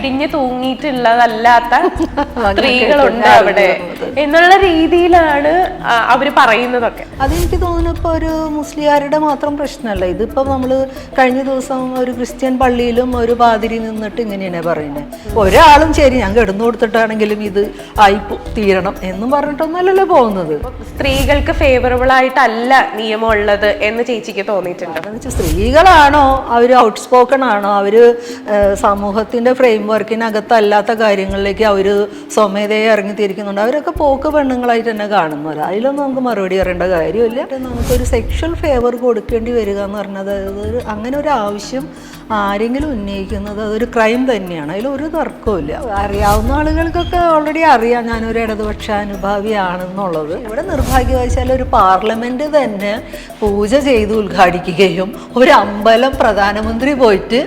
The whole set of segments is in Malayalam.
ഇടിഞ്ഞു തൂങ്ങിയിട്ടുള്ളതല്ലാത്ത സ്ത്രീകളുണ്ട് അവിടെ. എന്നുള്ള രീതിയിലാണ് അവർ പറയുന്നതൊക്കെ. അതെനിക്ക് തോന്നുന്നു ഇപ്പോൾ ഒരു മുസ്ലിയാരുടെ മാത്രം പ്രശ്നമല്ല. ഇതിപ്പോൾ നമ്മൾ കഴിഞ്ഞ ദിവസം ഒരു ക്രിസ്ത്യൻ പള്ളിയിലും ഒരു പാതിരി നിന്നിട്ട് ഇങ്ങനെയാണ് പറയുന്നത് ഒരാളും ശരി ഞാൻ കിടന്നു കൊടുത്തിട്ടാണെങ്കിലും ഇത് ആയി തീരണം എന്നും പറഞ്ഞിട്ടൊന്നല്ലല്ലോ പോകുന്നത്. സ്ത്രീകൾക്ക് ഫേവറബിൾ ആയിട്ടല്ല നിയമം ഉള്ളത് എന്ന് ചേച്ചിക്ക് തോന്നിയിട്ടുണ്ട്. സ്ത്രീകളാണോ? അവർ ഔട്ട് സ്പോക്കൺ ആണോ അവർ സമൂഹത്തിന്റെ ഫ്രെയിം വർക്കിനകത്തല്ലാത്ത കാര്യങ്ങളിലേക്ക് അവർ സ്വമേധയെ ഇറങ്ങി തിരിക്കുന്നുണ്ട് അവരൊക്കെ പോക്ക് പെണ്ണുങ്ങളായിട്ട് തന്നെ കാണുന്നവർ അതിലൊന്നും നമുക്ക് മറുപടി പറയേണ്ട കാര്യമില്ല. നമുക്കൊരു സെക്ഷൽ ഫേവർ കൊടുക്കേണ്ടി വരിക എന്ന് പറഞ്ഞത് അതൊരു അങ്ങനെ ഒരു ആവശ്യം ആരെങ്കിലും ഉന്നയിക്കുന്നത് അതൊരു ക്രൈം തന്നെയാണ്. അതിലൊരു തർക്കവുമില്ല. അറിയാവുന്ന ആളുകൾക്കൊക്കെ ഓൾറെഡി അറിയാം ഞാനൊരു ഇടതുപക്ഷ അനുഭാവിയാണെന്നുള്ളത്. ഇവിടെ നിർഭാഗ്യവശാൽ ഒരു പാർലമെന്റ് തന്നെ പൂജ ചെയ്ത് ഉദ്ഘാടിക്കുകയും ഒരു അമ്പലം പ്രധാനമന്ത്രി പോയിട്ട്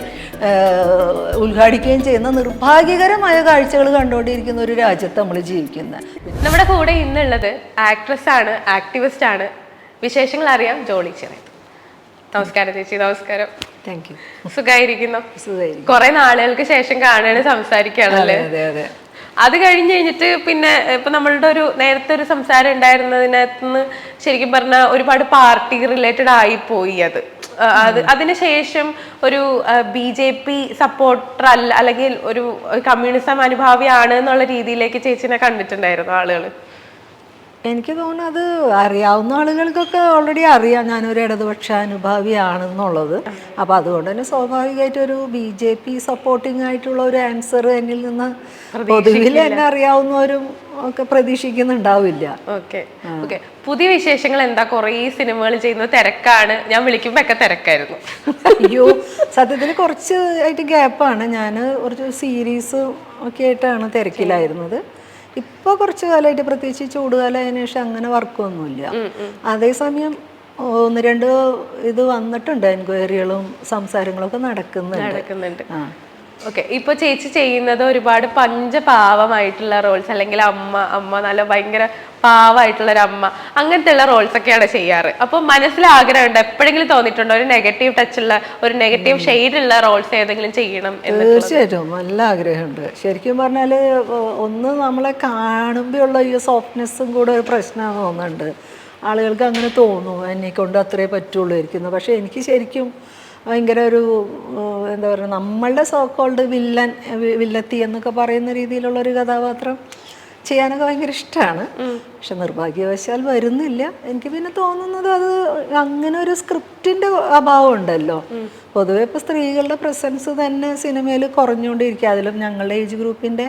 ഉദ്ഘാടിക്കുകയും ചെയ്യുന്ന നിർഭാഗ്യകരമായ കാഴ്ചകൾ കണ്ടുകൊണ്ടിരിക്കുന്ന ഒരു രാജ്യത്ത് നമ്മൾ ജീവിക്കുന്നത്. നമ്മുടെ കൂടെ ഇന്നുള്ളത് ആക്ട്രസ് ആണ് ആക്ടിവിസ്റ്റ് ആണ്. വിശേഷങ്ങൾ അറിയാം ജോളി ചെറിയ നമസ്കാരം ചേച്ചി നമസ്കാരം. താങ്ക് യു സുഖമായിരിക്കുന്നു സുഖമായിരിക്കും കുറെ നാളുകൾക്ക് ശേഷം കാണുകയാണ് സംസാരിക്കുകയാണല്ലേ? അതെ അതെ അത്. കഴിഞ്ഞ് കഴിഞ്ഞിട്ട് പിന്നെ ഇപ്പൊ നമ്മളുടെ ഒരു നേരത്തെ ഒരു സംസാരം ഉണ്ടായിരുന്നതിനകത്ത് നിന്ന് ശരിക്കും പറഞ്ഞാൽ ഒരുപാട് പാർട്ടി റിലേറ്റഡ് ആയി പോയി അത്. അതിനുശേഷം ഒരു ബി ജെ പി സപ്പോർട്ടർ അല്ല അല്ലെങ്കിൽ ഒരു കമ്മ്യൂണിസം അനുഭാവിയാണ് എന്നുള്ള രീതിയിലേക്ക് ചേച്ചിനെ കണ്ടിട്ടുണ്ടായിരുന്നു ആളുകൾ എനിക്ക് തോന്നുന്നു അത് അറിയാവുന്ന ആളുകൾക്കൊക്കെ ഓൾറെഡി അറിയാം. ഞാനൊരു ഇടതുപക്ഷ അനുഭാവിയാണെന്നുള്ളത് അപ്പോൾ അതുകൊണ്ട് തന്നെ സ്വാഭാവികമായിട്ടൊരു ബി ജെ പി സപ്പോർട്ടിംഗ് ആയിട്ടുള്ള ഒരു ആൻസർ എന്നിൽ നിന്ന് പൊതുവിൽ എന്നെ അറിയാവുന്നവരും ഒക്കെ പ്രതീക്ഷിക്കുന്നുണ്ടാവില്ല. ഓക്കെ. ഓക്കെ. പുതിയ വിശേഷങ്ങൾ എന്താ? കുറേ സിനിമകൾ ചെയ്യുന്ന തിരക്കാണ്. ഞാൻ വിളിക്കുമ്പോൾ ഒക്കെ തിരക്കായിരുന്നു. അയ്യോ സത്യത്തിൽ കുറച്ച് ആയിട്ട് ഗ്യാപ്പാണ് ഞാൻ കുറച്ച് സീരീസ് ഒക്കെ ആയിട്ടാണ് തിരക്കിലായിരുന്നത്. ഇപ്പോൾ കുറച്ച് കാലമായിട്ട് പ്രത്യേകിച്ച് ചൂടുകാലം അതിന് ശേഷം അങ്ങനെ വർക്കൊന്നുമില്ല അതേസമയം ഒന്ന് രണ്ട് ഇത് വന്നിട്ടുണ്ട് എൻക്വയറികളും സംസാരങ്ങളൊക്കെ നടക്കുന്നുണ്ട്. ഓക്കെ ഇപ്പൊ ചേച്ചി ചെയ്യുന്നത് ഒരുപാട് പഞ്ചപാവമായിട്ടുള്ള റോൾസ് അല്ലെങ്കിൽ അമ്മ അമ്മ നല്ല ഭയങ്കര പാവമായിട്ടുള്ള ഒരു അമ്മ അങ്ങനത്തെ ഉള്ള റോൾസ് ഒക്കെയാണ് ചെയ്യാറ്. അപ്പൊ മനസ്സിൽ ആഗ്രഹമുണ്ട് എപ്പോഴെങ്കിലും തോന്നിയിട്ടുണ്ടോ? ഒരു നെഗറ്റീവ് ടച്ച് ഉള്ള ഒരു നെഗറ്റീവ് ഷെയ്ഡ് ഉള്ള റോൾസ് ഏതെങ്കിലും ചെയ്യണം എന്ന് തീർച്ചയായിട്ടും. നല്ല ആഗ്രഹമുണ്ട്. ശരിക്കും പറഞ്ഞാൽ ഒന്ന് നമ്മളെ കാണുമ്പോഴുള്ള ഈ സോഫ്റ്റ്നെസ്സും കൂടെ ഒരു പ്രശ്നമാണ് തോന്നുന്നുണ്ട്. ആളുകൾക്ക് അങ്ങനെ തോന്നും എന്നെ കൊണ്ട് അത്രേ പറ്റുള്ളൂ ഇരിക്കുന്നു പക്ഷേ എനിക്ക് ശരിക്കും ഭയങ്കര ഒരു എന്താ പറയുക നമ്മളുടെ സോക്കോൾഡ് വില്ലൻ വില്ലത്തി എന്നൊക്കെ പറയുന്ന രീതിയിലുള്ള ഒരു കഥാപാത്രം ചെയ്യാനൊക്കെ ഭയങ്കര ഇഷ്ടമാണ് പക്ഷെ നിർഭാഗ്യവശാൽ വരുന്നില്ല. എനിക്ക് പിന്നെ തോന്നുന്നത് അത് അങ്ങനെ ഒരു സ്ക്രിപ്റ്റിന്റെ അഭാവം ഉണ്ടല്ലോ. പൊതുവെ ഇപ്പൊ സ്ത്രീകളുടെ പ്രസൻസ് തന്നെ സിനിമയിൽ കുറഞ്ഞുകൊണ്ടിരിക്കുക. അതിലും ഞങ്ങളുടെ ഏജ് ഗ്രൂപ്പിന്റെ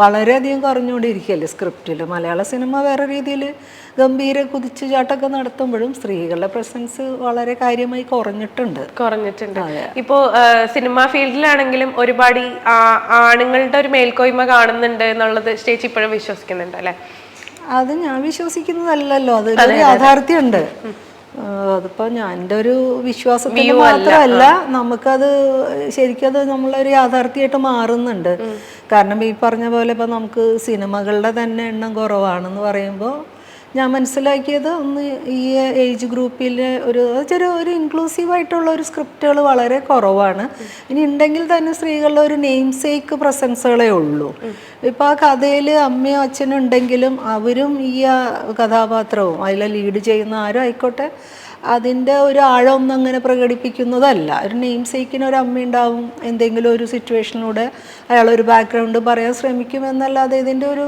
വളരെയധികം കുറഞ്ഞുകൊണ്ടിരിക്കുകയല്ലേ സ്ക്രിപ്റ്റിൽ മലയാള സിനിമ വേറെ രീതിയിൽ ഗംഭീര കുതിച്ചുചാട്ടമൊക്കെ നടത്തുമ്പോഴും സ്ത്രീകളുടെ പ്രസൻസ് വളരെ കാര്യമായി കുറഞ്ഞിട്ടുണ്ട്. കുറഞ്ഞിട്ടുണ്ട്. ഇപ്പോ സിനിമാ ഫീൽഡിലാണെങ്കിലും ഒരുപാട് ആണുങ്ങളുടെ ഒരു മേൽക്കോയ്മ കാണുന്നുണ്ട് എന്നുള്ളത് സ്റ്റേജ് ഇപ്പോഴും വിശ്വസിക്കുന്നുണ്ട് അല്ലെ അത് ഞാൻ വിശ്വസിക്കുന്നതല്ലല്ലോ. അതൊരു യാഥാർത്ഥ്യമുണ്ട്. അതിപ്പോ ഞാൻ എന്റെ ഒരു വിശ്വാസത്തിൽ മാത്രമല്ല നമുക്കത് ശരിക്കും അത് നമ്മളൊരു യാഥാർത്ഥ്യമായിട്ട് മാറുന്നുണ്ട്. കാരണം ഈ പറഞ്ഞ പോലെ ഇപ്പൊ നമുക്ക് സിനിമകളുടെ തന്നെ എണ്ണം കുറവാണെന്ന് പറയുമ്പോൾ ഞാൻ മനസ്സിലാക്കിയത് ഒന്ന് ഈ ഏജ് ഗ്രൂപ്പിൽ ഒരു ചെറിയ ഒരു ഇൻക്ലൂസീവ് ആയിട്ടുള്ള ഒരു സ്ക്രിപ്റ്റുകൾ വളരെ കുറവാണ്. ഇനി ഉണ്ടെങ്കിൽ തന്നെ സ്ത്രീകളുടെ ഒരു നെയിം സേക്ക് പ്രസൻസുകളേ ഉള്ളൂ. ഇപ്പം ആ കഥയിൽ അമ്മയും അച്ഛനും ഉണ്ടെങ്കിലും അവരും ഈ കഥാപാത്രവും അതിലെ ലീഡ് ചെയ്യുന്ന ആരും ആയിക്കോട്ടെ അതിന്റെ ഒരു ആഴമൊന്നും അങ്ങനെ പ്രകടിപ്പിക്കുന്നതല്ല. ഒരു നെയിം സേക്കിന് ഒരു അമ്മ ഉണ്ടാവും എന്തെങ്കിലും ഒരു സിറ്റുവേഷനിലൂടെ അയാളൊരു ബാക്ക്ഗ്രൗണ്ട് പറയാൻ ശ്രമിക്കും എന്നല്ലാതെ ഇതിന്റെ ഒരു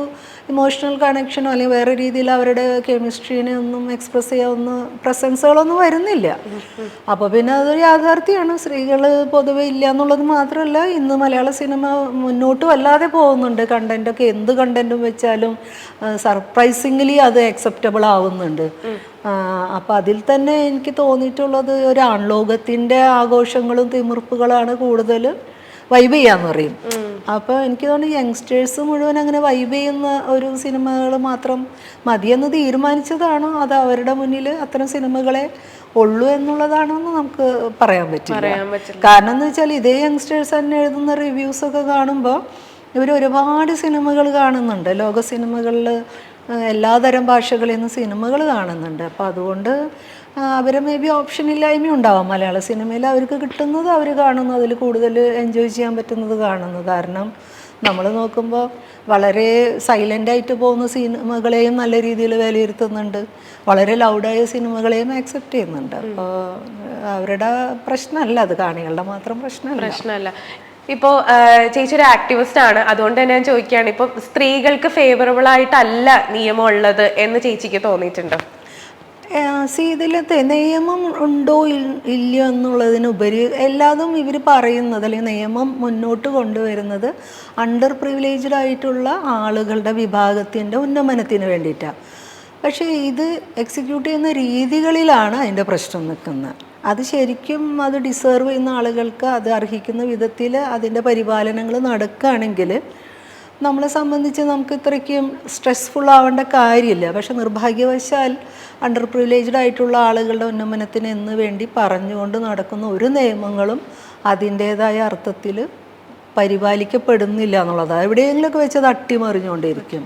ഇമോഷണൽ കണക്ഷനോ അല്ലെങ്കിൽ വേറെ രീതിയിൽ അവരുടെ കെമിസ്ട്രീനെ ഒന്നും എക്സ്പ്രസ് ചെയ്യാവുന്ന പ്രസൻസുകളൊന്നും വരുന്നില്ല. അപ്പോൾ പിന്നെ അതൊരു യാഥാർത്ഥ്യമാണ്. സ്ത്രീകൾ പൊതുവെ ഇല്ല എന്നുള്ളത് മാത്രമല്ല ഇന്ന് മലയാള സിനിമ മുന്നോട്ട് വല്ലാതെ പോകുന്നുണ്ട്. കണ്ടന്റൊക്കെ എന്ത് കണ്ടന്റും വെച്ചാലും സർപ്രൈസിംഗ്ലി അത് അക്സെപ്റ്റബിൾ ആവുന്നുണ്ട്. അപ്പം അതിൽ തന്നെ എനിക്ക് തോന്നിയിട്ടുള്ളത് ഒരു ആൺലോകത്തിന്റെ ആഘോഷങ്ങളും തിമിർപ്പുകളാണ് കൂടുതൽ വൈബ് ചെയ്യാന്ന് പറയും. അപ്പോൾ എനിക്ക് തോന്നുന്നു യങ്സ്റ്റേഴ്സ് മുഴുവൻ അങ്ങനെ വൈബ് ചെയ്യുന്ന ഒരു സിനിമകൾ മാത്രം മതിയെന്ന് തീരുമാനിച്ചതാണോ? അത് അവരുടെ മുന്നിൽ അത്തരം സിനിമകളെ ഉള്ളൂ എന്നുള്ളതാണെന്ന് നമുക്ക് പറയാൻ പറ്റില്ല. കാരണം എന്ന് വെച്ചാൽ ഇതേ യങ്സ്റ്റേഴ്സ് തന്നെ എഴുതുന്ന റിവ്യൂസ് ഒക്കെ കാണുമ്പോൾ ഇവർ ഒരുപാട് സിനിമകൾ കാണുന്നുണ്ട്. ലോക സിനിമകളിൽ എല്ലാതരം ഭാഷകളിൽ നിന്ന് സിനിമകൾ കാണുന്നുണ്ട്. അപ്പോൾ അതുകൊണ്ട് ആ, അവരെ മേ ബി ഓപ്ഷൻ ഇല്ലായ്മ ഉണ്ടാവാം. മലയാള സിനിമയിൽ അവർക്ക് കിട്ടുന്നത് അവർ കാണുന്നു. അതിൽ കൂടുതൽ എൻജോയ് ചെയ്യാൻ പറ്റുന്നത് കാണുന്നു. കാരണം നമ്മൾ നോക്കുമ്പോൾ വളരെ സൈലന്റായിട്ട് പോകുന്ന സിനിമകളെയും നല്ല രീതിയിൽ വിലയിരുത്തുന്നുണ്ട്. വളരെ ലൗഡായ സിനിമകളെയും ആക്സെപ്റ്റ് ചെയ്യുന്നുണ്ട്. അപ്പോൾ അവരുടെ പ്രശ്നമല്ല അത്. കാണികളുടെ മാത്രം പ്രശ്നമല്ല. പ്രശ്നമല്ല. ഇപ്പോൾ ചേച്ചി ഒരു ആക്ടിവിസ്റ്റ് ആണ്. അതുകൊണ്ട് തന്നെ ഞാൻ ചോദിക്കുകയാണ്. ഇപ്പോൾ സ്ത്രീകൾക്ക് ഫേവറബിൾ ആയിട്ടല്ല നിയമം ഉള്ളത് എന്ന് ചേച്ചിക്ക് തോന്നിയിട്ടുണ്ടോ? സി ഇതിലത്തെ നിയമം ഉണ്ടോ ഇല്ലയോ എന്നുള്ളതിനുപരി എല്ലാതും ഇവർ പറയുന്നത് അല്ലെങ്കിൽ നിയമം മുന്നോട്ട് കൊണ്ടുവരുന്നത് അണ്ടർ പ്രിവിലേജ്ഡ് ആയിട്ടുള്ള ആളുകളുടെ വിഭാഗത്തിന്റെ ഉന്നമനത്തിന് വേണ്ടിയിട്ടാണ് പക്ഷേ ഇത് എക്സിക്യൂട്ട് ചെയ്യുന്ന രീതികളിലാണ് അതിന്റെ പ്രശ്നം നിൽക്കുന്നത്. അത് ശരിക്കും അത് ഡിസേർവ് ചെയ്യുന്ന ആളുകൾക്ക് അത് അർഹിക്കുന്ന വിധത്തിൽ അതിന്റെ പരിപാലനങ്ങൾ നടക്കുകയാണെങ്കിൽ നമ്മളെ സംബന്ധിച്ച് നമുക്ക് ഇത്രയ്ക്കും സ്ട്രെസ്ഫുൾ ആവേണ്ട കാര്യമില്ല. പക്ഷെ നിർഭാഗ്യവശാൽ അണ്ടർ പ്രിവിലേജ്ഡ് ആയിട്ടുള്ള ആളുകളുടെ ഉന്നമനത്തിന് എന്ന് വേണ്ടി പറഞ്ഞുകൊണ്ട് നടക്കുന്ന ഒരു നിയമങ്ങളും അതിന്റേതായ അർത്ഥത്തിൽ പരിപാലിക്കപ്പെടുന്നില്ല എന്നുള്ളതാണ് എവിടെയെങ്കിലുമൊക്കെ വെച്ച് അട്ടിമറിഞ്ഞുകൊണ്ടിരിക്കും.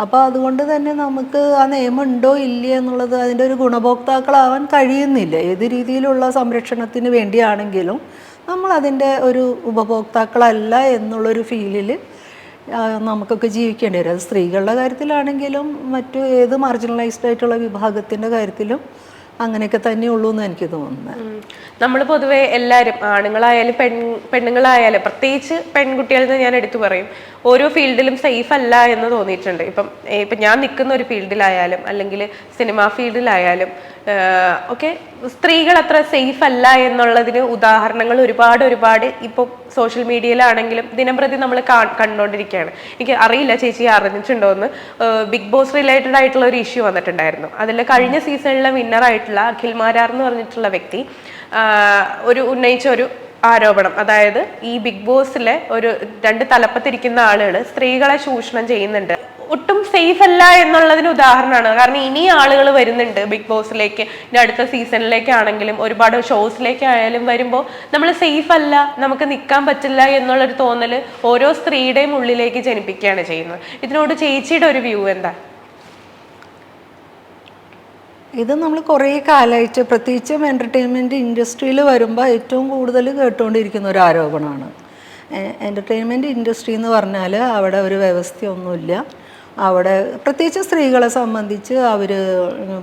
അപ്പോൾ അതുകൊണ്ട് തന്നെ നമുക്ക് ആ നിയമം ഉണ്ടോ ഇല്ലേ എന്നുള്ളത് അതിന്റെ ഒരു ഗുണഭോക്താക്കളാവാൻ കഴിയുന്നില്ല. ഏത് രീതിയിലുള്ള സംരക്ഷണത്തിന് വേണ്ടിയാണെങ്കിലും നമ്മൾ അതിന്റെ ഒരു ഉപഭോക്താക്കളല്ല എന്നുള്ളൊരു ഫീലിൽ നമുക്കൊക്കെ ജീവിക്കേണ്ടി വരും. അത് സ്ത്രീകളുടെ കാര്യത്തിലാണെങ്കിലും മറ്റു ഏത് മാർജിനലൈസ്ഡ് ആയിട്ടുള്ള വിഭാഗത്തിന്റെ കാര്യത്തിലും അങ്ങനെയൊക്കെ തന്നെ ഉള്ളൂ എന്ന് എനിക്ക് തോന്നുന്നത്. നമ്മൾ പൊതുവേ എല്ലാവരും ആണുങ്ങളായാലും പെൺ പെണ്ണുങ്ങളായാലും പ്രത്യേകിച്ച് പെൺകുട്ടികളിൽ നിന്ന് ഞാൻ എടുത്തു പറയും ഓരോ ഫീൽഡിലും സേഫ് അല്ല എന്ന് തോന്നിയിട്ടുണ്ട്. ഇപ്പം ഇപ്പം ഞാൻ നിൽക്കുന്ന ഒരു ഫീൽഡിലായാലും അല്ലെങ്കിൽ സിനിമാ ഫീൽഡിലായാലും ഒക്കെ സ്ത്രീകൾ അത്ര സേഫ് അല്ല എന്നുള്ളതിന് ഉദാഹരണങ്ങൾ ഒരുപാട് ഒരുപാട് ഇപ്പൊ സോഷ്യൽ മീഡിയയിലാണെങ്കിലും ദിനംപ്രതി നമ്മൾ കണ്ടുകൊണ്ടിരിക്കുകയാണ് എനിക്ക് അറിയില്ല ചേച്ചി അറിഞ്ഞിട്ടുണ്ടോ എന്ന് ബിഗ് ബോസ് റിലേറ്റഡ് ആയിട്ടുള്ള ഒരു ഇഷ്യൂ വന്നിട്ടുണ്ടായിരുന്നു. അതിൽ കഴിഞ്ഞ സീസണിലെ വിന്നർ ആയിട്ടുള്ള അഖിൽ മാരാർ എന്ന് പറഞ്ഞിട്ടുള്ള വ്യക്തി ഒരു ഉന്നയിച്ച ഒരു ആരോപണം. അതായത് ഈ ബിഗ് ബോസിലെ ഒരു രണ്ട് തലപ്പത്തിരിക്കുന്ന ആളുകൾ സ്ത്രീകളെ ചൂഷണം ചെയ്യുന്നുണ്ട്. ഒട്ടും സേഫ് അല്ല എന്നുള്ളതിന് ഉദാഹരണമാണ്. കാരണം ഇനി ആളുകൾ വരുന്നുണ്ട് ബിഗ് ബോസിലേക്ക് ഇനി അടുത്ത സീസണിലേക്കാണെങ്കിലും ഒരുപാട് ഷോസിലേക്കായാലും വരുമ്പോൾ നമ്മൾ സേഫ് അല്ല നമുക്ക് നിൽക്കാൻ പറ്റില്ല എന്നുള്ളൊരു തോന്നൽ ഓരോ സ്ത്രീയുടെയും ഉള്ളിലേക്ക് ജനിപ്പിക്കുകയാണ് ചെയ്യുന്നത്. ഇതിനോട് ചേച്ചിയുടെ ഒരു വ്യൂ എന്താ? ഇത് നമ്മൾ കുറേ കാലമായിട്ട് പ്രത്യേകിച്ചും എന്റർടൈൻമെന്റ് ഇൻഡസ്ട്രിയിൽ വരുമ്പോൾ ഏറ്റവും കൂടുതൽ കേട്ടുകൊണ്ടിരിക്കുന്ന ഒരു ആരോപണമാണ്. എന്റർടൈൻമെന്റ് ഇൻഡസ്ട്രി എന്ന് പറഞ്ഞാൽ അവിടെ ഒരു വ്യവസ്ഥയൊന്നുമില്ല. അവിടെ പ്രത്യേകിച്ച് സ്ത്രീകളെ സംബന്ധിച്ച് അവർ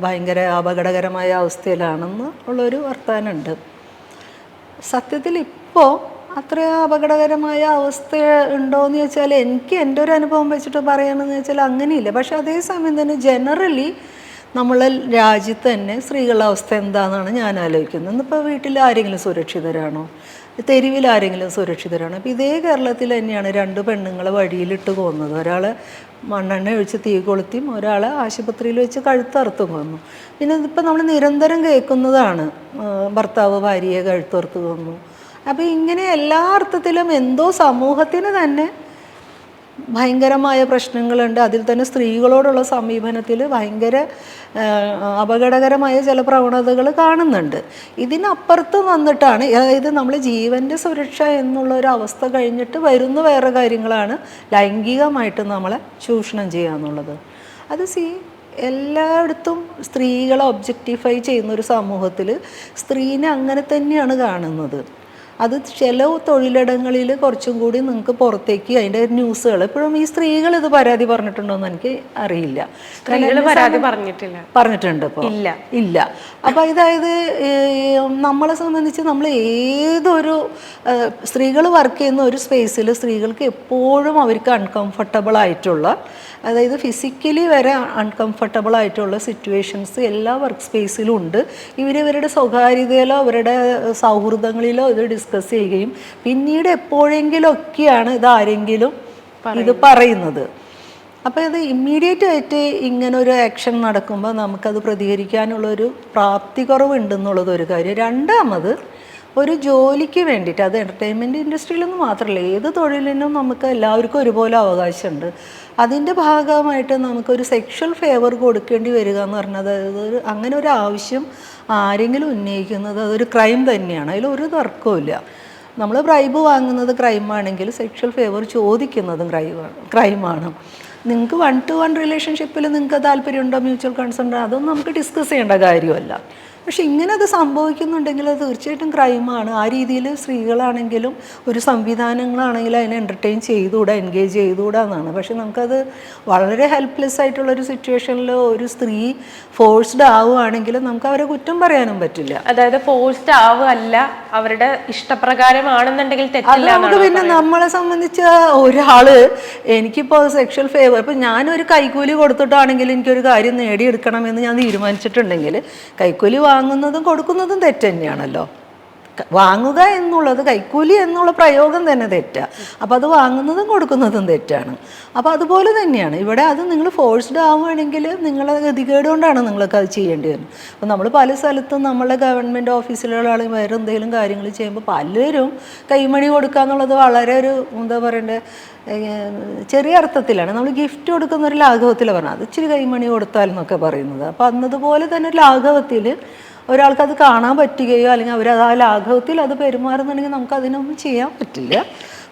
ഭയങ്കര അപകടകരമായ അവസ്ഥയിലാണെന്ന് ഉള്ളൊരു വർത്തമാനമുണ്ട് സത്യത്തിൽ ഇപ്പോൾ അത്ര അപകടകരമായ അവസ്ഥ ഉണ്ടോയെന്ന് ചോദിച്ചാൽ എനിക്ക് എന്റെ ഒരു അനുഭവം വെച്ചിട്ട് പറയണമെന്ന് വെച്ചാൽ അങ്ങനെയില്ല. പക്ഷെ അതേസമയം തന്നെ ജനറലി നമ്മളെ രാജ്യത്ത് തന്നെ സ്ത്രീകളുടെ അവസ്ഥ എന്താണെന്നാണ് ഞാൻ ആലോചിക്കുന്നത്. ഇന്നിപ്പോൾ വീട്ടിൽ ആരെങ്കിലും സുരക്ഷിതരാണോ? തെരുവിൽ ആരെങ്കിലും സുരക്ഷിതരാണ്. അപ്പോൾ ഇതേ കേരളത്തിൽ തന്നെയാണ് രണ്ട് പെണ്ണുങ്ങളെ വഴിയിലിട്ട് കൊന്നത് ഒരാൾ മണ്ണെണ്ണ ഒഴിച്ച് തീ കൊളുത്തിയും ഒരാൾ ആശുപത്രിയിൽ വെച്ച് കഴുത്തറുത്തും കൊന്നു. പിന്നെ ഇതിപ്പോൾ നമ്മൾ നിരന്തരം കേൾക്കുന്നതാണ് ഭർത്താവ് ഭാര്യയെ കഴുത്തറുത്ത് കൊന്നു. അപ്പോൾ ഇങ്ങനെ എല്ലാ അർത്ഥത്തിലും എന്തോ സമൂഹത്തിന് തന്നെ ഭയങ്കരമായ പ്രശ്നങ്ങളുണ്ട്. അതിൽ തന്നെ സ്ത്രീകളോടുള്ള സമീപനത്തിൽ ഭയങ്കര അപകടകരമായ ചില പ്രവണതകൾ കാണുന്നുണ്ട്. ഇതിനപ്പുറത്ത് വന്നിട്ടാണ് അതായത് നമ്മൾ ജീവന്റെ സുരക്ഷ എന്നുള്ള ഒരു അവസ്ഥ കഴിഞ്ഞിട്ട് വരുന്ന വേറെ കാര്യങ്ങളാണ് ലൈംഗികമായിട്ട് നമ്മളെ ചൂഷണം ചെയ്യുക എന്നുള്ളത് അത് സി എല്ലായിടത്തും സ്ത്രീകളെ ഒബ്ജക്റ്റിഫൈ ചെയ്യുന്ന ഒരു സമൂഹത്തിൽ സ്ത്രീനെ അങ്ങനെ തന്നെയാണ് കാണുന്നത്. അത് ചില തൊഴിലിടങ്ങളിൽ കുറച്ചും കൂടി നിങ്ങൾക്ക് പുറത്തേക്ക് അതിന്റെ ന്യൂസുകൾ. ഇപ്പോഴും ഈ സ്ത്രീകൾ ഇത് പരാതി പറഞ്ഞിട്ടുണ്ടോയെന്ന് എനിക്ക് അറിയില്ല. പരാതി പറഞ്ഞിട്ടില്ല. പറഞ്ഞിട്ടുണ്ട് ഇപ്പോൾ ഇല്ല. ഇല്ല. അപ്പോൾ അതായത് നമ്മളെ സംബന്ധിച്ച് നമ്മൾ ഏതൊരു സ്ത്രീകൾ വർക്ക് ചെയ്യുന്ന ഒരു സ്പേസിൽ സ്ത്രീകൾക്ക് എപ്പോഴും അവർക്ക് അൺകംഫർട്ടബിൾ ആയിട്ടുള്ള അതായത് ഫിസിക്കലി വരെ അൺകംഫർട്ടബിൾ ആയിട്ടുള്ള സിറ്റുവേഷൻസ് എല്ലാ വർക്ക് സ്പേസിലും ഉണ്ട്. ഇവരിവരുടെ സ്വകാര്യതയിലോ അവരുടെ സൗഹൃദങ്ങളിലോ ഇത് ഡിസ്കസ് ചെയ്യുകയും പിന്നീട് എപ്പോഴെങ്കിലും ഒക്കെയാണ് ഇത് ആരെങ്കിലും ഇത് പറയുന്നത്. അപ്പോൾ ഇത് ഇമ്മീഡിയറ്റ് ആയിട്ട് ഇങ്ങനെ ഒരു ആക്ഷൻ നടക്കുമ്പോൾ നമുക്കത് പ്രതികരിക്കാനുള്ളൊരു പ്രാപ്തി കുറവുണ്ടെന്നുള്ളത് ഒരു കാര്യം. രണ്ടാമത് ഒരു ജോലിക്ക് വേണ്ടിയിട്ട് അത് എന്റർടൈൻമെന്റ് ഇൻഡസ്ട്രിയിലൊന്നും മാത്രമല്ല ഏത് തൊഴിലിനും നമുക്ക് എല്ലാവർക്കും ഒരുപോലെ അവകാശമുണ്ട്. അതിന്റെ ഭാഗമായിട്ട് നമുക്കൊരു സെക്ഷൽ ഫേവർ കൊടുക്കേണ്ടി വരിക എന്ന് പറഞ്ഞത് അതൊരു അങ്ങനെ ഒരു ആവശ്യം ആരെങ്കിലും ഉന്നയിക്കുന്നത് അതൊരു ക്രൈം തന്നെയാണ്. അതിലൊരു തർക്കവും നമ്മൾ ബ്രൈബ് വാങ്ങുന്നത് ക്രൈമാണെങ്കിൽ സെക്ഷൽ ഫേവർ ചോദിക്കുന്നതും ക്രൈമാണ് ക്രൈമാണ് നിങ്ങൾക്ക് വൺ ടു വൺ റിലേഷൻഷിപ്പിൽ നിങ്ങൾക്ക് താല്പര്യമുണ്ടോ മ്യൂച്വൽ കൺസേൺ അതൊന്നും നമുക്ക് ഡിസ്കസ് ചെയ്യേണ്ട കാര്യമല്ല. പക്ഷെ ഇങ്ങനെ അത് സംഭവിക്കുന്നുണ്ടെങ്കിൽ അത് തീർച്ചയായിട്ടും ക്രൈമാണ്. ആ രീതിയിൽ സ്ത്രീകളാണെങ്കിലും ഒരു സംവിധാനങ്ങളാണെങ്കിലും അതിനെ എന്റർടൈൻ ചെയ്തുകൂടാ എൻഗേജ് ചെയ്തുകൂടാ എന്നാണ്. പക്ഷെ നമുക്കത് വളരെ ഹെൽപ്ലെസ് ആയിട്ടുള്ള ഒരു സിറ്റുവേഷനിൽ ഒരു സ്ത്രീ ഫോഴ്സ്ഡ് ആവുകയാണെങ്കിൽ നമുക്ക് അവരെ കുറ്റം പറയാനും പറ്റില്ല. അതായത് ഫോഴ്സ്ഡ് ആവുകയല്ല അവരുടെ ഇഷ്ടപ്രകാരമാണെന്നുണ്ടെങ്കിൽ തെറ്റില്ല നമുക്ക് പിന്നെ നമ്മളെ സംബന്ധിച്ച് ഒരാൾ എനിക്കിപ്പോൾ സെക്ഷൽ ഫേവർ ഇപ്പം ഞാനൊരു കൈക്കൂലി കൊടുത്തിട്ടാണെങ്കിൽ എനിക്കൊരു കാര്യം നേടിയെടുക്കണമെന്ന് ഞാൻ തീരുമാനിച്ചിട്ടുണ്ടെങ്കിൽ കൈക്കൂലി വാങ്ങുന്നതും കൊടുക്കുന്നതും തെറ്റ് തന്നെയാണല്ലോ. വാങ്ങുക എന്നുള്ളത് കൈക്കൂലി എന്നുള്ള പ്രയോഗം തന്നെ തെറ്റാണ് അപ്പോൾ അത് വാങ്ങുന്നതും കൊടുക്കുന്നതും തെറ്റാണ്. അപ്പോൾ അതുപോലെ തന്നെയാണ്. ഇവിടെ അത് നിങ്ങൾ ഫോഴ്സ്ഡ് ആവുകയാണെങ്കിൽ നിങ്ങളെ ഗതികേട് കൊണ്ടാണ് നിങ്ങൾക്ക് അത് ചെയ്യേണ്ടി വരുന്നത്. അപ്പോൾ നമ്മൾ പല സ്ഥലത്തും നമ്മളെ ഗവൺമെന്റ് ഓഫീസിലുകളാണെങ്കിൽ വേറെ എന്തെങ്കിലും കാര്യങ്ങൾ ചെയ്യുമ്പോൾ പലരും കൈമണി കൊടുക്കുക എന്നുള്ളത് വളരെ ഒരു എന്താ പറയണ്ടേ ചെറിയ അർത്ഥത്തിലാണ്. നമ്മൾ ഗിഫ്റ്റ് കൊടുക്കുന്ന ഒരു ലാഘവത്തിൽ പറഞ്ഞത്. അത് ഇച്ചിരി കൈമണി കൊടുത്താൽ എന്നൊക്കെ പറയുന്നത്. അപ്പോൾ അന്നതുപോലെ തന്നെ ലാഘവത്തിൽ ഒരാൾക്ക് അത് കാണാൻ പറ്റുകയോ അല്ലെങ്കിൽ അവർ ആ ലാഘവത്തിൽ അത് പെരുമാറുന്നുണ്ടെങ്കിൽ നമുക്ക് അതിനൊന്നും ചെയ്യാൻ പറ്റില്ല.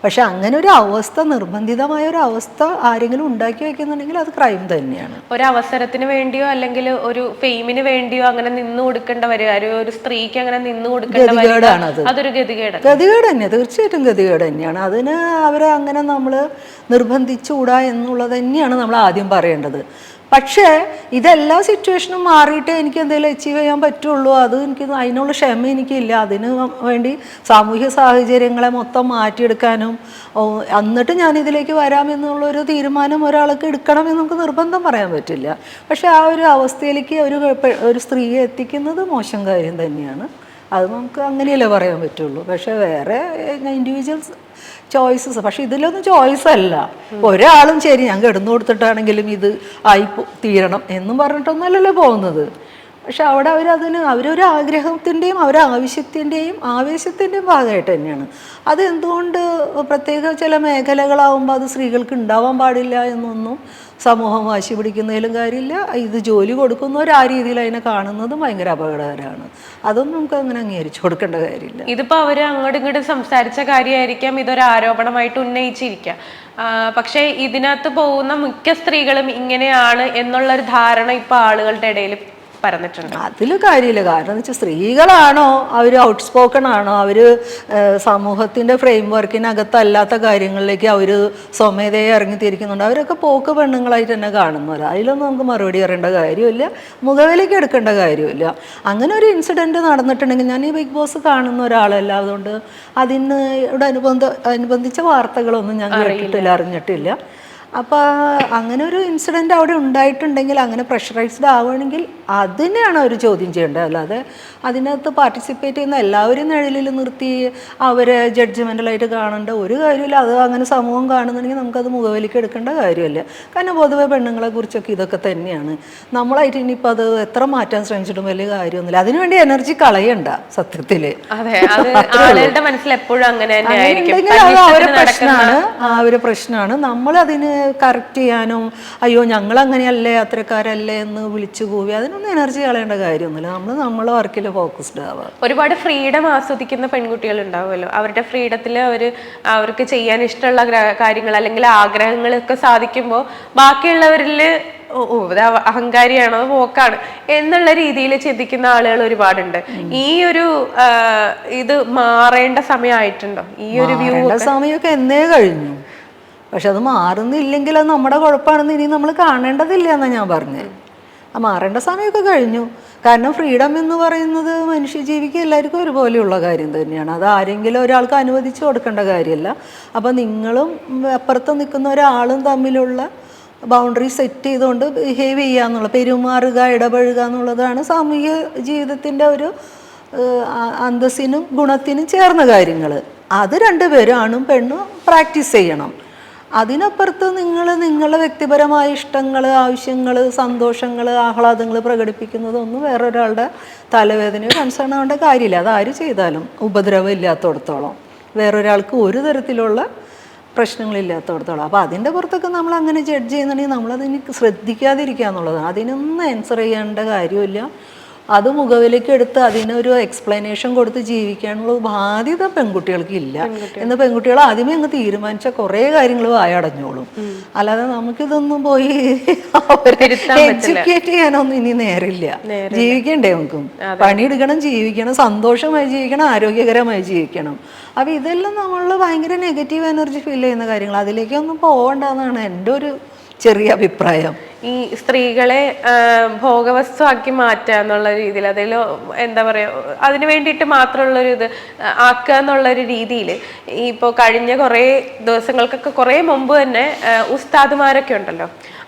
പക്ഷെ അങ്ങനെ ഒരു അവസ്ഥ നിർബന്ധിതമായ ഒരു അവസ്ഥ ആരെങ്കിലും ഉണ്ടാക്കി വെക്കുന്നുണ്ടെങ്കിൽ അത് ക്രൈം തന്നെയാണ്. ഒരു അവസരത്തിന് വേണ്ടിയോ അല്ലെങ്കിൽ ഒരു ഫെയിമിന് വേണ്ടിയോ അങ്ങനെ നിന്നു കൊടുക്കേണ്ട വരിക ഒരു- സ്ത്രീക്ക് അങ്ങനെ നിന്നു കൊടുക്കേണ്ട വരിക ഗതികേടാണത് അതൊരു ഗതികേട് ഗതികേട് തന്നെ തീർച്ചയായിട്ടും ഗതികേട് തന്നെയാണ്. അതിന് അവരെ അങ്ങനെ നമ്മൾ നിർബന്ധിച്ചുകൂടാ എന്നുള്ളത് തന്നെയാണ് നമ്മൾ ആദ്യം പറയേണ്ടത്. പക്ഷേ ഇതെല്ലാ സിറ്റുവേഷനും മാറിയിട്ട് എനിക്ക് എന്തെങ്കിലും അച്ചീവ് ചെയ്യാൻ പറ്റുള്ളൂ. അത് എനിക്ക് അതിനുള്ള ക്ഷമ എനിക്കില്ല. അതിന് വേണ്ടി സാമൂഹ്യ സാഹചര്യങ്ങളെ മൊത്തം മാറ്റിയെടുക്കാനും എന്നിട്ട് ഞാൻ ഇതിലേക്ക് വരാമെന്നുള്ളൊരു തീരുമാനം ഒരാൾക്ക് എടുക്കണമെന്ന് നമുക്ക് നിർബന്ധം പറയാൻ പറ്റില്ല. പക്ഷേ ആ ഒരു അവസ്ഥയിലേക്ക് ഒരു ഒരു സ്ത്രീയെ എത്തിക്കുന്നത് മോശം കാര്യം തന്നെയാണ്. അത് നമുക്ക് അങ്ങനെയല്ലേ പറയാൻ പറ്റുള്ളൂ. പക്ഷേ വേറെ ഇൻഡിവിജ്വൽസ് ചോയ്സസ്. പക്ഷെ ഇതിലൊന്നും ചോയ്സ് അല്ല ഒരാളും ശരി ഞാൻ കിടന്നു കൊടുത്തിട്ടാണെങ്കിലും ഇത് ആയി തീരണം എന്നും പറഞ്ഞിട്ടൊന്നല്ലല്ലോ പോകുന്നത്. പക്ഷെ അവിടെ അവരതിന് അവരൊരു ആഗ്രഹത്തിന്റെയും അവരുടെ ആവശ്യത്തിന്റെയും ആവേശത്തിന്റെയും ഭാഗമായിട്ട് തന്നെയാണ്. അത് എന്തുകൊണ്ട് പ്രത്യേക ചില മേഖലകളാവുമ്പോൾ അത് സ്ത്രീകൾക്ക് ഉണ്ടാവാൻ പാടില്ല എന്നൊന്നും സമൂഹം വാശി പിടിക്കുന്നതിലും കാര്യമില്ല. ഇത് ജോലി കൊടുക്കുന്നവർ ആ രീതിയിൽ അതിനെ കാണുന്നതും ഭയങ്കര അപകടകരമാണ്. അതൊന്നും നമുക്ക് അങ്ങനെ അംഗീകരിച്ചു കൊടുക്കേണ്ട കാര്യമില്ല. ഇതിപ്പോൾ അവർ അങ്ങോട്ടും ഇങ്ങോട്ടും സംസാരിച്ച കാര്യമായിരിക്കാം. ഇതൊരു ആരോപണമായിട്ട് ഉന്നയിച്ചിരിക്കുക പക്ഷേ ഇതിനകത്ത് പോകുന്ന മിക്ക സ്ത്രീകളും ഇങ്ങനെയാണ് എന്നുള്ളൊരു ധാരണ ഇപ്പോൾ ആളുകളുടെ ഇടയിൽ പരന്നിട്ടുണ്ട്. അതിൽ കാര്യമില്ല. കാരണം എന്ന് വെച്ചാൽ സ്ത്രീകളാണോ? അവർ ഔട്ട് സ്പോക്കൺ ആണോ? അവർ സമൂഹത്തിന്റെ ഫ്രെയിം വർക്കിനകത്തല്ലാത്ത കാര്യങ്ങളിലേക്ക് അവർ സ്വമേധയെ ഇറങ്ങിത്തിരിക്കുന്നുണ്ട്. അവരൊക്കെ പോക്ക് പെണ്ണുങ്ങളായിട്ട് തന്നെ കാണുന്നവരാ അതിലൊന്നും നമുക്ക് മറുപടി പറയേണ്ട കാര്യമില്ല. മുഖവിലേക്ക് എടുക്കേണ്ട കാര്യമില്ല. അങ്ങനെ ഒരു ഇൻസിഡന്റ് നടന്നിട്ടുണ്ടെങ്കിൽ ഞാൻ ഈ ബിഗ് ബോസ് കാണുന്ന ഒരാളല്ല. അതുകൊണ്ട് അതിന് ഇവിടെ അനുബന്ധ അനുബന്ധിച്ച വാർത്തകളൊന്നും ഞാൻ കേട്ടിട്ടില്ല അറിഞ്ഞിട്ടില്ല. അപ്പോൾ അങ്ങനെ ഒരു ഇൻസിഡന്റ് അവിടെ ഉണ്ടായിട്ടുണ്ടെങ്കിൽ അങ്ങനെ പ്രഷറൈസ്ഡ് ആവുകയാണെങ്കിൽ അതിനെയാണ് അവർ ചോദ്യം ചെയ്യേണ്ടത്. അല്ലാതെ അതിനകത്ത് പാർട്ടിസിപ്പേറ്റ് ചെയ്യുന്ന എല്ലാവരും നിഴലിൽ നിർത്തി അവരെ ജഡ്ജ്മെന്റലായിട്ട് കാണേണ്ട ഒരു കാര്യമില്ല അത് അങ്ങനെ സമൂഹം കാണുന്നുണ്ടെങ്കിൽ നമുക്കത് മുഖവിലേക്ക് എടുക്കേണ്ട കാര്യമല്ല. കാരണം പൊതുവെ പെണ്ണുങ്ങളെ കുറിച്ചൊക്കെ ഇതൊക്കെ തന്നെയാണ്. നമ്മളായിട്ട് ഇനിയിപ്പോൾ അത് എത്ര മാറ്റാൻ ശ്രമിച്ചിട്ടും വലിയ കാര്യമൊന്നുമില്ല. അതിനുവേണ്ടി എനർജി കളയണ്ട സത്യത്തിൽ മനസ്സിൽ എപ്പോഴും അങ്ങനെ അവരെ പ്രശ്നമാണ്. ആ ഒരു പ്രശ്നമാണ്. നമ്മൾ അതിന് കറക്റ്റ് ചെയ്യാനോ അയ്യോ ഞങ്ങൾ അങ്ങനെയല്ലേ അത്രക്കാരല്ലേ എന്ന് വിളിച്ചു കൂവി അതിനൊന്നും എനർജി കളയേണ്ട കാര്യമൊന്നുമില്ല. നമ്മൾ നമ്മളെ വർക്കിൽ ഫോക്കസ്ഡ് ആവുക. ഒരുപാട് ഫ്രീഡം ആസ്വദിക്കുന്ന പെൺകുട്ടികൾ ഉണ്ടാവുമല്ലോ അവരുടെ ഫ്രീഡത്തിൽ അവർ അവർക്ക് ചെയ്യാൻ ഇഷ്ടമുള്ള കാര്യങ്ങൾ അല്ലെങ്കിൽ ആഗ്രഹങ്ങളൊക്കെ സാധിക്കുമ്പോൾ ബാക്കിയുള്ളവരിൽ ഓ ഓ, ഇത് അഹങ്കാരിയാണോ? പോക്കാണ്. എന്നുള്ള രീതിയിൽ ചിന്തിക്കുന്ന ആളുകൾ ഒരുപാടുണ്ട്. ഈ ഒരു ഇത് മാറേണ്ട സമയമായിട്ടുണ്ടോ? ഈ ഒരു വ്യൂ സമയമൊക്കെ എന്നേ കഴിഞ്ഞു. പക്ഷെ അത് മാറുന്നില്ലെങ്കിൽ അത് നമ്മുടെ കുഴപ്പമാണെന്ന് ഇനി നമ്മൾ കാണേണ്ടതില്ല എന്നാണ് ഞാൻ പറഞ്ഞത്. ആ മാറേണ്ട സമയമൊക്കെ കഴിഞ്ഞു. കാരണം ഫ്രീഡം എന്ന് പറയുന്നത് മനുഷ്യജീവിക്ക് എല്ലാവർക്കും ഒരുപോലെയുള്ള കാര്യം തന്നെയാണ്. അത് ആരെങ്കിലും ഒരാൾക്ക് അനുവദിച്ചു കൊടുക്കേണ്ട കാര്യമല്ല. അപ്പോൾ നിങ്ങളും അപ്പുറത്ത് നിൽക്കുന്ന ഒരാളും തമ്മിലുള്ള ബൗണ്ടറി സെറ്റ് ചെയ്തുകൊണ്ട് ബിഹേവ് ചെയ്യുക എന്നുള്ള പെരുമാറുക ഇടപഴകുക എന്നുള്ളതാണ് സാമൂഹ്യ ജീവിതത്തിന്റെ ഒരു അന്തസ്സിനും ഗുണത്തിനും ചേർന്ന കാര്യങ്ങൾ അത് രണ്ടുപേരും ആണും പെണ്ണും പ്രാക്ടീസ് ചെയ്യണം. അതിനപ്പുറത്ത് നിങ്ങൾ നിങ്ങളുടെ വ്യക്തിപരമായ ഇഷ്ടങ്ങൾ ആവശ്യങ്ങൾ സന്തോഷങ്ങൾ ആഹ്ലാദങ്ങൾ പ്രകടിപ്പിക്കുന്നതൊന്നും വേറൊരാളുടെ തലവേദനയോ കൺസേൺ ആവേണ്ട കാര്യമില്ല. അത് ആര് ചെയ്താലും ഉപദ്രവം ഇല്ലാത്തടത്തോളം. വേറൊരാൾക്ക് ഒരു തരത്തിലുള്ള പ്രശ്നങ്ങളില്ലാത്തടത്തോളം അപ്പോൾ അതിന്റെ പുറത്തൊക്കെ നമ്മൾ അങ്ങനെ ജഡ്ജ് ചെയ്യുന്നുണ്ടെങ്കിൽ നമ്മളതിന് ശ്രദ്ധിക്കാതിരിക്കുക എന്നുള്ളതാണ്. അതിനൊന്നും ആൻസർ ചെയ്യേണ്ട കാര്യമില്ല. അത് മുഖവിലേക്ക് എടുത്ത് അതിനൊരു എക്സ്പ്ലനേഷൻ കൊടുത്ത് ജീവിക്കാനുള്ള ബാധ്യത പെൺകുട്ടികൾക്ക്. ഇല്ല എന്ന് പെൺകുട്ടികൾ ആദ്യമേ അങ്ങ് തീരുമാനിച്ച കുറേ കാര്യങ്ങൾ വായടഞ്ഞോളും. അല്ലാതെ നമുക്കിതൊന്നും പോയി എഡ്യൂക്കേറ്റ് ചെയ്യാനൊന്നും ഇനി നേരില്ല. ജീവിക്കണ്ടേ നമുക്കും. പണിയെടുക്കണം ജീവിക്കണം സന്തോഷമായി ജീവിക്കണം ആരോഗ്യകരമായി ജീവിക്കണം. അപ്പൊ ഇതെല്ലാം നമ്മൾ ഭയങ്കര നെഗറ്റീവ് എനർജി ഫീൽ ചെയ്യുന്ന കാര്യങ്ങൾ. അതിലേക്കൊന്നും പോകണ്ടെന്നാണ് എന്റെ ഒരു ചെറിയ അഭിപ്രായം. ഈ സ്ത്രീകളെ ഭോഗവസ്തു ഭോഗവസ്തുവാക്കി മാറ്റുക എന്നുള്ള രീതിയിൽ അതിൽ എന്താ പറയുക അതിന് വേണ്ടിയിട്ട് മാത്രമുള്ളൊരു ഇത് ആക്കുക എന്നുള്ള ഒരു രീതിയിൽ ഇപ്പോൾ കഴിഞ്ഞ കുറേ ദിവസങ്ങൾക്കൊക്കെ കുറേ മുമ്പ് തന്നെ ഉസ്താദുമാരൊക്കെ ഉണ്ടല്ലോ.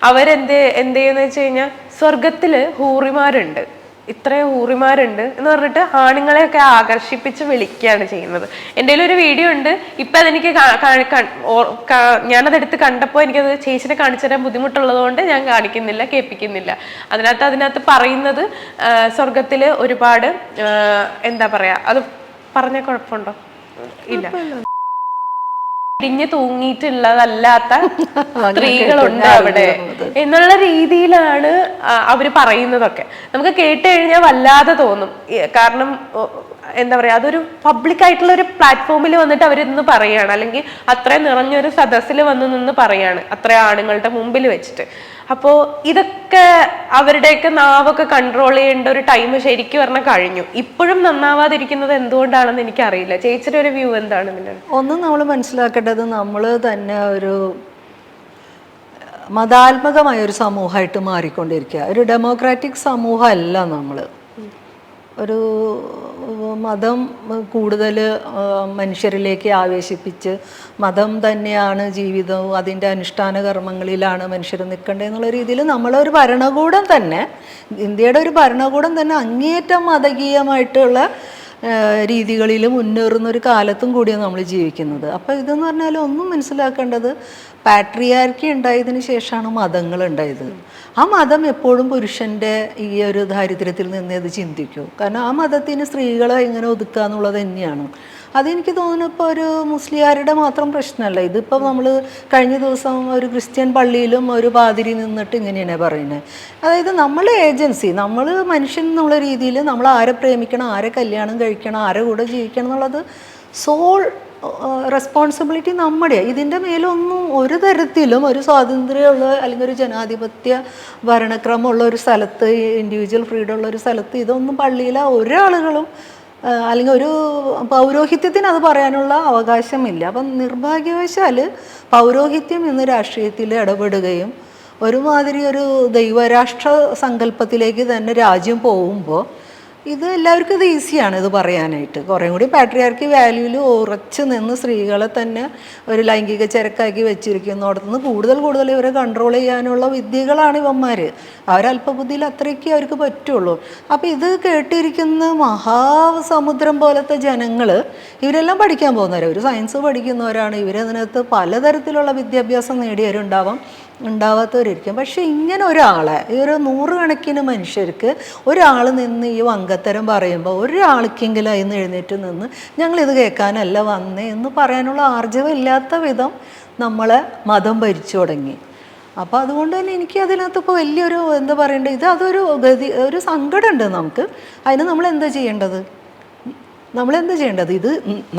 അവരെന്ത് എന്ത് ചെയ്യുന്ന വെച്ച് കഴിഞ്ഞാൽ സ്വർഗത്തിൽ ഹൂറിമാരുണ്ട്. ഇത്രയും ഊറിമാരുണ്ട് എന്ന് പറഞ്ഞിട്ട് ആണുങ്ങളെയൊക്കെ ആകർഷിപ്പിച്ച് വിളിക്കുകയാണ് ചെയ്യുന്നത്. എന്റെ ഒരു വീഡിയോ ഉണ്ട്. ഇപ്പം അതെനിക്ക് ഞാനതെടുത്ത് കണ്ടപ്പോൾ എനിക്കത് ചേച്ചിനെ കാണിച്ചു തരാൻ ബുദ്ധിമുട്ടുള്ളതുകൊണ്ട് ഞാൻ കാണിക്കുന്നില്ല കേൾപ്പിക്കുന്നില്ല. അതിനകത്ത് അതിനകത്ത് പറയുന്നത് സ്വർഗത്തിൽ ഒരുപാട് എന്താ പറയാ അത് പറഞ്ഞ കുഴപ്പമുണ്ടോ? ഇല്ല. ഇടിഞ്ഞ് തൂങ്ങിയിട്ടുള്ളതല്ലാത്ത സ്ത്രീകളുണ്ട് അവിടെ. എന്നുള്ള രീതിയിലാണ് അവർ പറയുന്നതൊക്കെ. നമുക്ക് കേട്ട് കഴിഞ്ഞാൽ വല്ലാതെ തോന്നും. കാരണം എന്താ പറയാ അതൊരു പബ്ലിക് ആയിട്ടുള്ള ഒരു പ്ലാറ്റ്ഫോമിൽ വന്നിട്ട് അവരിന്ന് പറയാണ്. അല്ലെങ്കിൽ അത്രയും നിറഞ്ഞൊരു സദസ്സിൽ വന്ന് നിന്ന് പറയാണ്. അത്ര ആണുങ്ങളുടെ മുമ്പിൽ വെച്ചിട്ട്. അപ്പോ ഇതൊക്കെ അവരുടെയൊക്കെ നാവൊക്കെ കൺട്രോൾ ചെയ്യേണ്ട ഒരു ടൈം ശരിക്കും പറഞ്ഞാൽ കഴിഞ്ഞു. ഇപ്പോഴും നന്നാവാതിരിക്കുന്നത് എന്തുകൊണ്ടാണെന്ന് എനിക്കറിയില്ല. ചേച്ചിയുടെ ഒരു വ്യൂ എന്താണ് ഇതിന്റെ ഒന്നും നമ്മൾ മനസ്സിലാക്കേണ്ടത് നമ്മൾ തന്നെ ഒരു മതാത്മകമായ ഒരു സമൂഹമായിട്ട് മാറിക്കൊണ്ടിരിക്കുക. ഒരു ഡെമോക്രാറ്റിക് സമൂഹമല്ല നമ്മൾ ഒരു മതം കൂടുതൽ മനുഷ്യരിലേക്ക് ആവേശിപ്പിച്ച് മതം തന്നെയാണ് ജീവിതവും അതിന്റെ അനുഷ്ഠാന കർമ്മങ്ങളിലാണ് മനുഷ്യർ നിൽക്കേണ്ടത് എന്നുള്ള രീതിയിൽ നമ്മളൊരു ഭരണകൂടം തന്നെ ഇന്ത്യയുടെ ഒരു ഭരണകൂടം തന്നെ അങ്ങേയറ്റം മതകീയമായിട്ടുള്ള രീതികളിൽ മുന്നേറുന്ന ഒരു കാലത്തും കൂടിയാണ് നമ്മൾ ജീവിക്കുന്നത്. അപ്പോൾ ഇതെന്ന് പറഞ്ഞാൽ ഒന്നും മനസ്സിലാക്കേണ്ടത് പാട്രിയാർക്കി ഉണ്ടായതിനു ശേഷമാണ് മതങ്ങൾ ഉണ്ടായത്. ആ മതം എപ്പോഴും പുരുഷന്റെ ഈ ഒരു ദാരിദ്ര്യത്തിൽ നിന്ന് അത് ചിന്തിക്കൂ. കാരണം ആ മതത്തിന് സ്ത്രീകളെ എങ്ങനെ ഒതുക്കുക എന്നുള്ളത് തന്നെയാണ്. അതെനിക്ക് തോന്നുന്നു ഇപ്പോൾ ഒരു മുസ്ലിയാരുടെ മാത്രം പ്രശ്നമല്ല. ഇതിപ്പോൾ നമ്മൾ കഴിഞ്ഞ ദിവസം ഒരു ക്രിസ്ത്യൻ പള്ളിയിലും ഒരു പാതിരി നിന്നിട്ട് ഇങ്ങനെയാണ് പറയുന്നത് അതായത് നമ്മൾ ഏജൻസി നമ്മൾ മനുഷ്യൻ എന്നുള്ള രീതിയിൽ നമ്മൾ ആരെ പ്രേമിക്കണം ആരെ കല്യാണം കഴിക്കണം ആരെ കൂടെ ജീവിക്കണം എന്നുള്ളത് സോൾ റെസ്പോൺസിബിലിറ്റി നമ്മുടെ. ഇതിന്റെ മേലൊന്നും ഒരു തരത്തിലും ഒരു സ്വാതന്ത്ര്യമുള്ള അല്ലെങ്കിൽ ഒരു ജനാധിപത്യ ഭരണക്രമമുള്ള ഒരു സ്ഥലത്ത് ഇൻഡിവിജ്വൽ ഫ്രീഡം ഉള്ള ഒരു സ്ഥലത്ത് ഇതൊന്നും പള്ളിയിലെ ഒരാളുകളും അല്ലെങ്കിൽ ഒരു പൗരോഹിത്യത്തിന് അത് പറയാനുള്ള അവകാശമില്ല. അപ്പം നിർഭാഗ്യവശാൽ പൗരോഹിത്യം ഇന്ന് രാഷ്ട്രീയത്തിൽ ഇടപെടുകയും ഒരുമാതിരി ഒരു ദൈവരാഷ്ട്ര സങ്കല്പത്തിലേക്ക് തന്നെ രാജ്യം പോകുമ്പോൾ ഇത് എല്ലാവർക്കും ഇത് ഈസിയാണ് ഇത് പറയാനായിട്ട്. കുറേ കൂടി പാട്രിയാർക്കി വാല്യൂവിൽ ഉറച്ച് നിന്ന് സ്ത്രീകളെ തന്നെ ഒരു ലൈംഗിക ചരക്കാക്കി വെച്ചിരിക്കുന്നിടത്തുനിന്ന് കൂടുതൽ കൂടുതൽ ഇവരെ കൺട്രോൾ ചെയ്യാനുള്ള വിദ്യകളാണ് ഇവന്മാർ അവരല്പബുദ്ധിയിൽ അത്രയ്ക്ക് അവർക്ക് പറ്റുള്ളൂ. അപ്പോൾ ഇത് കേട്ടിരിക്കുന്ന മഹാസമുദ്രം പോലത്തെ ജനങ്ങൾ ഇവരെല്ലാം പഠിക്കാൻ പോകുന്നവർ ഒരു സയൻസ് പഠിക്കുന്നവരാണ്. ഇവരതിനകത്ത് പലതരത്തിലുള്ള വിദ്യാഭ്യാസം നേടിയവരുണ്ടാവാം. ഉണ്ടാവാത്തവരിക്കും പക്ഷെ ഇങ്ങനെ ഒരാളെ ഈ ഒരു നൂറുകണക്കിന് മനുഷ്യർക്ക് ഒരാൾ നിന്ന് ഈ വങ്കത്തരം പറയുമ്പോൾ ഒരാൾക്കെങ്കിലും അതിന് എഴുന്നേറ്റ് നിന്ന് ഞങ്ങളിത് കേൾക്കാനല്ല വന്നേ എന്ന് പറയാനുള്ള ആർജവം ഇല്ലാത്ത വിധം നമ്മളെ മതം ഭരിച്ചു തുടങ്ങി. അപ്പോൾ അതുകൊണ്ട് തന്നെ എനിക്ക് അതിനകത്ത് ഇപ്പോൾ വലിയൊരു എന്താ പറയണ്ടത് ഇത് അതൊരു ഗതി ഒരു സങ്കടമുണ്ട് നമുക്ക്. അതിന് നമ്മൾ എന്താ ചെയ്യേണ്ടത്? നമ്മൾ എന്താ ചെയ്യേണ്ടത്? ഇത്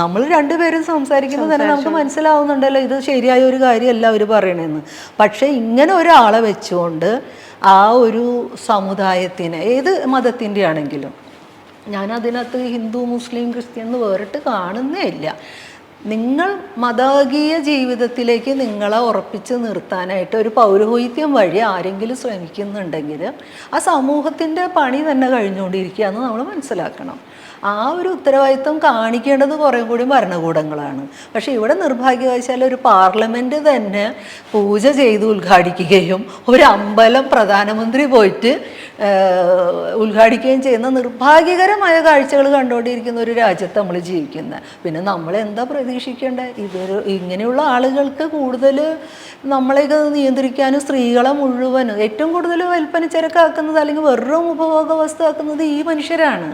നമ്മൾ രണ്ടുപേരും സംസാരിക്കുന്നത് തന്നെ നമുക്ക് മനസ്സിലാവുന്നുണ്ടല്ലോ. ഇത് ശരിയായ ഒരു കാര്യമല്ല അവർ പറയണതെന്ന് പക്ഷേ ഇങ്ങനെ ഒരാളെ വെച്ചുകൊണ്ട് ആ ഒരു സമുദായത്തിന് ഏത് മതത്തിന്റെ ആണെങ്കിലും. ഞാൻ അതിനകത്ത് ഹിന്ദു മുസ്ലിം ക്രിസ്ത്യൻ എന്ന് വേറിട്ട് കാണുന്നേ ഇല്ല. നിങ്ങൾ മതകീയ ജീവിതത്തിലേക്ക് നിങ്ങളെ ഉറപ്പിച്ച് നിർത്താനായിട്ട് ഒരു പൗരോഹിത്യം വഴി ആരെങ്കിലും ശ്രമിക്കുന്നുണ്ടെങ്കിൽ ആ സമൂഹത്തിന്റെ പണി തന്നെ കഴിഞ്ഞുകൊണ്ടിരിക്കുക എന്ന് നമ്മൾ മനസ്സിലാക്കണം. ആ ഒരു ഉത്തരവാദിത്വം കാണിക്കേണ്ടത് കുറേ കൂടി ഭരണകൂടങ്ങളാണ്. പക്ഷേ ഇവിടെ നിർഭാഗ്യവശാൽ ഒരു പാർലമെന്റ് തന്നെ പൂജ ചെയ്ത് ഉദ്ഘാടിക്കുകയും ഒരു അമ്പലം പ്രധാനമന്ത്രി പോയിട്ട് ഉദ്ഘാടിക്കുകയും ചെയ്യുന്ന നിർഭാഗ്യകരമായ കാഴ്ചകൾ കണ്ടുകൊണ്ടിരിക്കുന്ന ഒരു രാജ്യത്ത് നമ്മൾ ജീവിക്കുന്നത് പിന്നെ നമ്മൾ എന്താ പ്രതീക്ഷിക്കേണ്ടത് ഇതൊരു ഇങ്ങനെയുള്ള ആളുകൾക്ക് കൂടുതൽ നമ്മളെയൊക്കെ നിയന്ത്രിക്കാനും സ്ത്രീകളെ മുഴുവൻ ഏറ്റവും കൂടുതൽ വിൽപ്പനച്ചരക്കാക്കുന്നത് അല്ലെങ്കിൽ വെറും ഉപഭോഗ വസ്തു ആക്കുന്നത് ഈ മനുഷ്യരാണ്.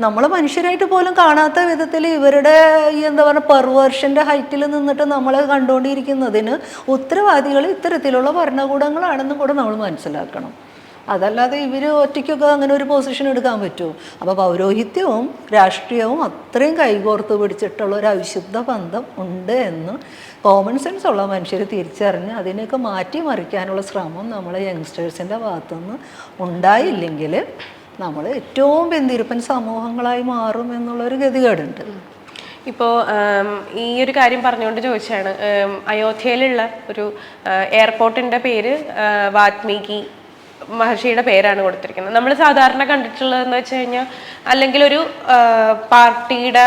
നമ്മൾ മനുഷ്യരായിട്ട് പോലും കാണാത്ത വിധത്തിൽ ഇവരുടെ ഈ എന്താ പറയുക പെർവേർഷന്റെ ഹൈറ്റിൽ നിന്നിട്ട് നമ്മളെ കണ്ടുകൊണ്ടിരിക്കുന്നതിന് ഉത്തരവാദികൾ ഇത്തരത്തിലുള്ള ഭരണകൂടങ്ങളാണെന്നും കൂടെ നമ്മൾ മനസ്സിലാക്കണം. അതല്ലാതെ ഇവർ ഒറ്റയ്ക്കൊക്കെ അങ്ങനെ ഒരു പൊസിഷൻ എടുക്കാൻ പറ്റുമോ അപ്പോൾ പൗരോഹിത്യവും രാഷ്ട്രീയവും അത്രയും കൈകോർത്ത് പിടിച്ചിട്ടുള്ള ഒരു അവിശുദ്ധ ബന്ധം ഉണ്ട് എന്ന് കോമൺ സെൻസ് ഉള്ള മനുഷ്യർ തിരിച്ചറിഞ്ഞ് അതിനെയൊക്കെ മാറ്റിമറിക്കാനുള്ള ശ്രമം നമ്മളെ യങ്സ്റ്റേഴ്സിന്റെ ഭാഗത്തുനിന്ന് ഉണ്ടായില്ലെങ്കിൽ നമ്മൾ ഏറ്റവും പെന്തിരുപ്പൻ സമൂഹങ്ങളായി മാറും എന്നുള്ളൊരു ഗതികേടുണ്ട്. ഇപ്പോൾ ഈ ഒരു കാര്യം പറഞ്ഞുകൊണ്ട് ചോദിച്ചാണ്. അയോധ്യയിലുള്ള ഒരു എയർപോർട്ടിന്റെ പേര് വാത്മീകി മഹർഷിയുടെ പേരാണ് കൊടുത്തിരിക്കുന്നത്. നമ്മൾ സാധാരണ കണ്ടിട്ടുള്ളതെന്ന് വെച്ച് കഴിഞ്ഞാൽ അല്ലെങ്കിൽ ഒരു പാർട്ടിയുടെ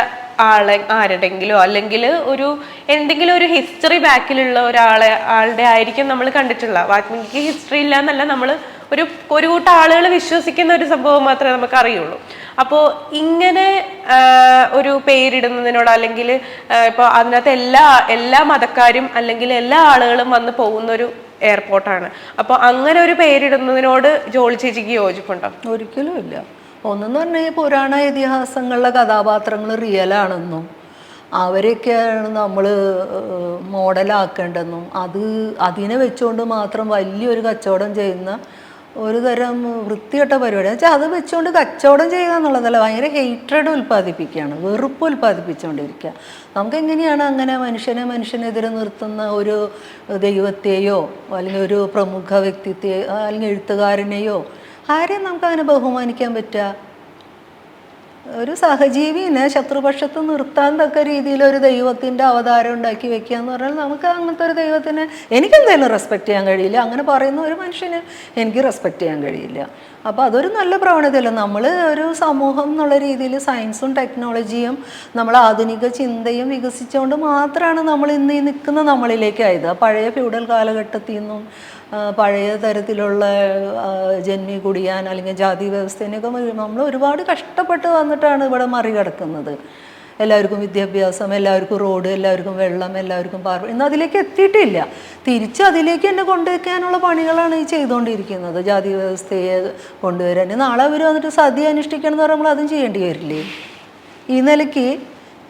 ആളെ ആരുടെങ്കിലോ അല്ലെങ്കിൽ ഒരു എന്തെങ്കിലും ഒരു ഹിസ്റ്ററി ബാക്കിലുള്ള ഒരാളെ ആളുടെ ആയിരിക്കും നമ്മൾ കണ്ടിട്ടുള്ള. വാത്മീകി ഹിസ്റ്ററി ഇല്ല എന്നല്ല നമ്മൾ ഒരു ഒരു കൂട്ടം ആളുകൾ വിശ്വസിക്കുന്ന ഒരു സംഭവം മാത്രമേ നമുക്ക് അറിയുള്ളൂ അപ്പോൾ ഇങ്ങനെ ഒരു പേരിടുന്നതിനോട് അല്ലെങ്കിൽ ഇപ്പോൾ അതിനകത്ത് എല്ലാ എല്ലാ മതക്കാരും അല്ലെങ്കിൽ എല്ലാ ആളുകളും വന്ന് പോകുന്ന ഒരു എയർപോർട്ടാണ്. അപ്പോൾ അങ്ങനെ ഒരു പേരിടുന്നതിനോട് ജോളി ചേച്ചിക്ക് യോജിപ്പുണ്ടോ? ഒരിക്കലും ഇല്ല. ഒന്നെന്ന് പറഞ്ഞാൽ പുരാണ ഇതിഹാസങ്ങളിലെ കഥാപാത്രങ്ങൾ റിയലാണെന്നും അവരെയൊക്കെയാണ് നമ്മൾ മോഡലാക്കേണ്ടെന്നും അത് അതിനെ വെച്ചുകൊണ്ട് മാത്രം വലിയൊരു കച്ചവടം ചെയ്യുന്ന ഒരു തരം വൃത്തികെട്ട പരിപാടി. എന്ന് വെച്ചാൽ അത് വെച്ചുകൊണ്ട് കച്ചവടം ചെയ്യുക എന്നുള്ളതല്ല ഭയങ്കര ഹെയ്റ്റഡ് ഉൽപ്പാദിപ്പിക്കുകയാണ്. വെറുപ്പ് ഉൽപ്പാദിപ്പിച്ചുകൊണ്ടിരിക്കുക നമുക്ക് എങ്ങനെയാണ് അങ്ങനെ മനുഷ്യനെ മനുഷ്യനെതിരെ നിർത്തുന്ന ഒരു ദൈവത്തെയോ അല്ലെങ്കിൽ ഒരു പ്രമുഖ വ്യക്തിത്തെയോ അല്ലെങ്കിൽ എഴുത്തുകാരനെയോ ആരെയും നമുക്ക് അങ്ങനെ ബഹുമാനിക്കാൻ പറ്റുക? ഒരു സഹജീവിനെ ശത്രുപക്ഷത്ത് നിർത്താൻ തക്ക രീതിയിൽ ഒരു ദൈവത്തിന്റെ അവതാരം ഉണ്ടാക്കി വെക്കുക എന്ന് പറഞ്ഞാൽ നമുക്ക് അങ്ങനത്തെ ഒരു ദൈവത്തിനെ എനിക്കെന്തായാലും റെസ്പെക്റ്റ് ചെയ്യാൻ കഴിയില്ല. അങ്ങനെ പറയുന്ന ഒരു മനുഷ്യന് എനിക്ക് റെസ്പെക്റ്റ് ചെയ്യാൻ കഴിയില്ല. അപ്പോൾ അതൊരു നല്ല പ്രവണതയല്ല? നമ്മൾ ഒരു സമൂഹം എന്നുള്ള രീതിയിൽ സയൻസും ടെക്നോളജിയും നമ്മൾ ആധുനിക ചിന്തയും വികസിച്ചുകൊണ്ട് മാത്രമാണ് നമ്മൾ ഇന്ന് ഈ നിൽക്കുന്ന നമ്മളിലേക്ക് ആയത്. ആ പഴയ ഫ്യൂഡൽ കാലഘട്ടത്തിൽ നിന്നും പഴയ തരത്തിലുള്ള ജന്മി കുടിയാൻ അല്ലെങ്കിൽ ജാതി വ്യവസ്ഥേനെയൊക്കെ നമ്മൾ ഒരുപാട് കഷ്ടപ്പെട്ട് വന്നിട്ടാണ് ഇവിടെ മറികടക്കുന്നത്. എല്ലാവർക്കും വിദ്യാഭ്യാസം എല്ലാവർക്കും റോഡ് എല്ലാവർക്കും വെള്ളം എല്ലാവർക്കും പാർ ഇന്ന് അതിലേക്ക് എത്തിയിട്ടില്ല. തിരിച്ച് അതിലേക്ക് തന്നെ കൊണ്ടുവയ്ക്കാനുള്ള പണികളാണ് ഈ ചെയ്തുകൊണ്ടിരിക്കുന്നത്. ജാതി വ്യവസ്ഥയെ കൊണ്ടുവരാൻ. നാളെ അവർ വന്നിട്ട് സതി അനുഷ്ഠിക്കണം എന്ന് പറയുമ്പോൾ അതും ചെയ്യേണ്ടി വരില്ലേ? ഈ നിലയ്ക്ക്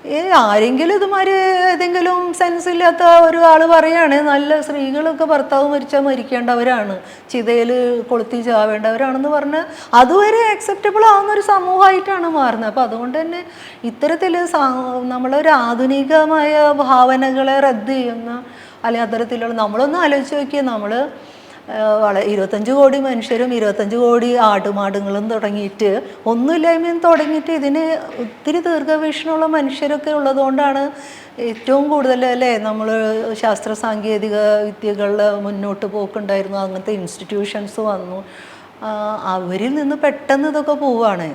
ഏ ആരെങ്കിലും ഇതുമാതിരി ഏതെങ്കിലും സെൻസ് ഇല്ലാത്ത ഒരാൾ പറയാണ് നല്ല സ്ത്രീകളൊക്കെ ഭർത്താവ് മരിച്ചാൽ മരിക്കേണ്ടവരാണ് ചിതയിൽ കൊളുത്തി ചാവേണ്ടവരാണെന്ന് പറഞ്ഞാൽ അതുവരെ അക്സെപ്റ്റബിൾ ആവുന്ന ഒരു സമൂഹമായിട്ടാണ് മാറുന്നത്. അപ്പോൾ അതുകൊണ്ട് തന്നെ ഇത്തരത്തിൽ നമ്മളൊരു ആധുനികമായ ഭാവനകളെ റദ്ദ് ചെയ്യുന്ന അല്ലെങ്കിൽ അത്തരത്തിലുള്ള നമ്മളൊന്ന് ആലോചിച്ച് നോക്കിയാൽ നമ്മൾ വളരെ ഇരുപത്തഞ്ച് കോടി മനുഷ്യരും ഇരുപത്തഞ്ച് കോടി ആടുമാടുകളും തുടങ്ങിയിട്ട് ഒന്നുമില്ലായ്മയും തുടങ്ങിയിട്ട് ഇതിന് ഒത്തിരി ദീർഘവീക്ഷണമുള്ള മനുഷ്യരൊക്കെ ഉള്ളതുകൊണ്ടാണ് ഏറ്റവും കൂടുതൽ അല്ലേ നമ്മൾ ശാസ്ത്ര സാങ്കേതിക വിദ്യകളിൽ മുന്നോട്ട് പോക്കുണ്ടായിരുന്നു. അങ്ങനത്തെ ഇൻസ്റ്റിറ്റ്യൂഷൻസ് വന്നു. അവരിൽ നിന്ന് പെട്ടെന്ന് ഇതൊക്കെ ഏ,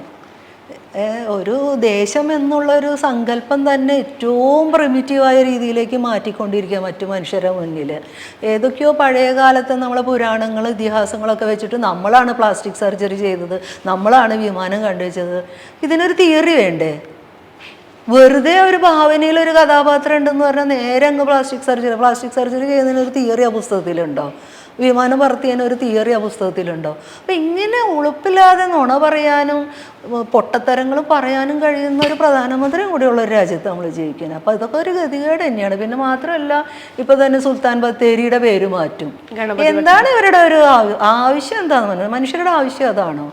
ഒരു ദേശം എന്നുള്ളൊരു സങ്കല്പം തന്നെ ഏറ്റവും പ്രിമിറ്റീവായ രീതിയിലേക്ക് മാറ്റിക്കൊണ്ടിരിക്കുക മറ്റു മനുഷ്യരുടെ മുന്നിൽ ഏതൊക്കെയോ പഴയ കാലത്ത് നമ്മളെ പുരാണങ്ങൾ ഇതിഹാസങ്ങളൊക്കെ വെച്ചിട്ട് നമ്മളാണ് പ്ലാസ്റ്റിക് സർജറി ചെയ്തത് നമ്മളാണ് വിമാനം കണ്ടുവച്ചത് ഇതിനൊരു തിയറി വേണ്ടേ? വെറുതെ ഒരു ഭാവനയിൽ ഒരു കഥാപാത്രം ഉണ്ടെന്ന് പറഞ്ഞാൽ നേരെ അങ്ങ് പ്ലാസ്റ്റിക് സർജറി പ്ലാസ്റ്റിക് സർജറി ചെയ്യുന്നതിനൊരു തിയറി ആ പുസ്തകത്തിലുണ്ടോ? വിമാനം പറത്തിയതിന് ഒരു തിയറി ആ പുസ്തകത്തിലുണ്ടോ? അപ്പം ഇങ്ങനെ ഉളുപ്പില്ലാതെ നുണ പറയാനും പൊട്ടത്തരങ്ങൾ പറയാനും കഴിയുന്ന ഒരു പ്രധാനമന്ത്രി കൂടിയുള്ള ഒരു രാജ്യത്ത് നമ്മൾ ജീവിക്കുന്നത്. അപ്പോൾ ഇതൊക്കെ ഒരു ഗതികേട് തന്നെയാണ്. പിന്നെ മാത്രമല്ല ഇപ്പൊ തന്നെ സുൽത്താൻ ബത്തേരിയുടെ പേര് മാറ്റും. എന്താണ് ഇവരുടെ ഒരു ആവശ്യം എന്താണെന്ന് പറഞ്ഞത് മനുഷ്യരുടെ ആവശ്യം അതാണോ?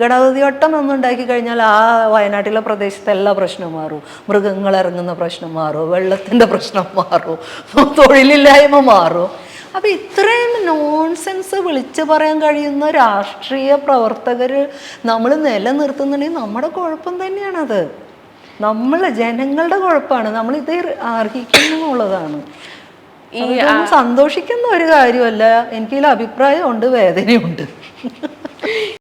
ഗണപതി വട്ടം ഒന്നുണ്ടാക്കി കഴിഞ്ഞാൽ ആ വയനാട്ടിലെ പ്രദേശത്തെ എല്ലാ പ്രശ്നവും മാറും. മൃഗങ്ങൾ ഇറങ്ങുന്ന പ്രശ്നം മാറും. വെള്ളത്തിന്റെ പ്രശ്നം മാറും. തൊഴിലില്ലായ്മ മാറും. അപ്പം ഇത്രയും നോൺസെൻസ് വിളിച്ചു പറയാൻ കഴിയുന്ന രാഷ്ട്രീയ പ്രവർത്തകർ നമ്മൾ നിലനിർത്തുന്നുണ്ടെങ്കിൽ നമ്മുടെ കുഴപ്പം തന്നെയാണത്. നമ്മൾ ജനങ്ങളുടെ കുഴപ്പമാണ് നമ്മൾ ഇത് അർഹിക്കുന്നു എന്നുള്ളതാണ് ഇതൊന്നും സന്തോഷിക്കുന്ന ഒരു കാര്യമല്ല. എനിക്കിതിൽ അഭിപ്രായമുണ്ട് വേദനയുണ്ട്.